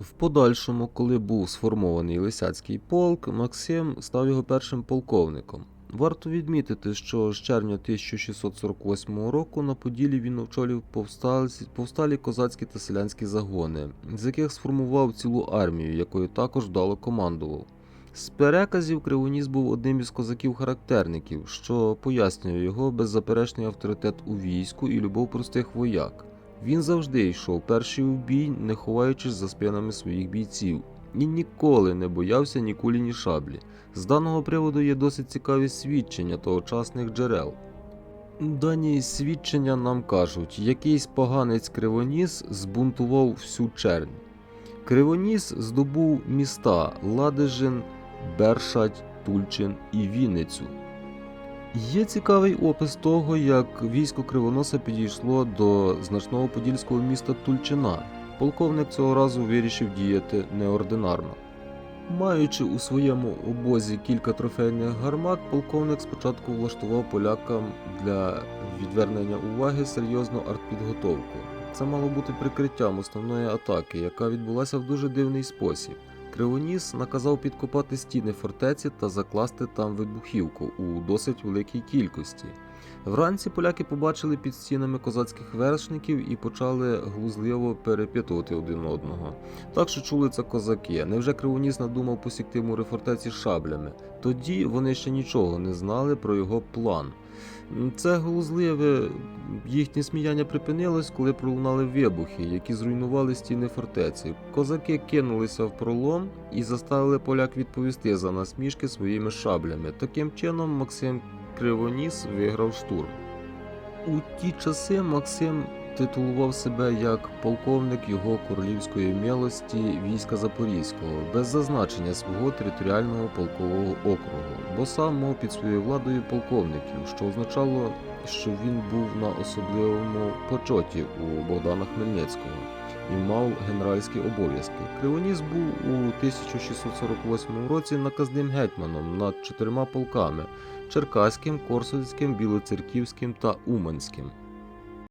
В подальшому, коли був сформований Лисяцький полк, Максим став його першим полковником. Варто відмітити, що з червня 1648 року на Поділі він очолив повстальці- повсталі козацькі та селянські загони, з яких сформував цілу армію, якою також вдало командував. З переказів Кривоніс був одним із козаків-характерників, що пояснює його беззаперечний авторитет у війську і любов простих вояк. Він завжди йшов перший у бій, не ховаючись за спинами своїх бійців, і ніколи не боявся ні кулі, ні шаблі. З даного приводу є досить цікаві свідчення тогочасних джерел. Дані свідчення нам кажуть, якийсь поганець Кривоніс збунтував всю чернь. Кривоніс здобув міста Ладижин, Бершадь, Тульчин і Вінницю. Є цікавий опис того, як військо Кривоноса підійшло до значного подільського міста Тульчина. Полковник цього разу вирішив діяти неординарно. Маючи у своєму обозі кілька трофейних гармат, полковник спочатку влаштував полякам для відвернення уваги серйозну артпідготовку. Це мало бути прикриттям основної атаки, яка відбулася в дуже дивний спосіб. Кривоніс наказав підкопати стіни фортеці та закласти там вибухівку у досить великій кількості. Вранці поляки побачили під стінами козацьких вершників і почали глузливо перепитувати один одного. Так що чули це козаки. Невже Кривоніс надумав посікти мури фортеці шаблями? Тоді вони ще нічого не знали про його план. Це глузливе їхнє сміяння припинилось, коли пролунали вибухи, які зруйнували стіни фортеці. Козаки кинулися в пролом і заставили поляк відповісти за насмішки своїми шаблями. Таким чином Максим Кривоніс виграв штурм. У ті часи Максим титулував себе як полковник його королівської милості війська Запорізького, без зазначення свого територіального полкового округу, бо сам мав під своєю владою полковників, що означало, що він був на особливому почоті у Богдана Хмельницького і мав генеральські обов'язки. Кривоніс був у 1648 році наказним гетьманом над чотирма полками Черкаським, Корсунським, Білоцерківським та Уманським.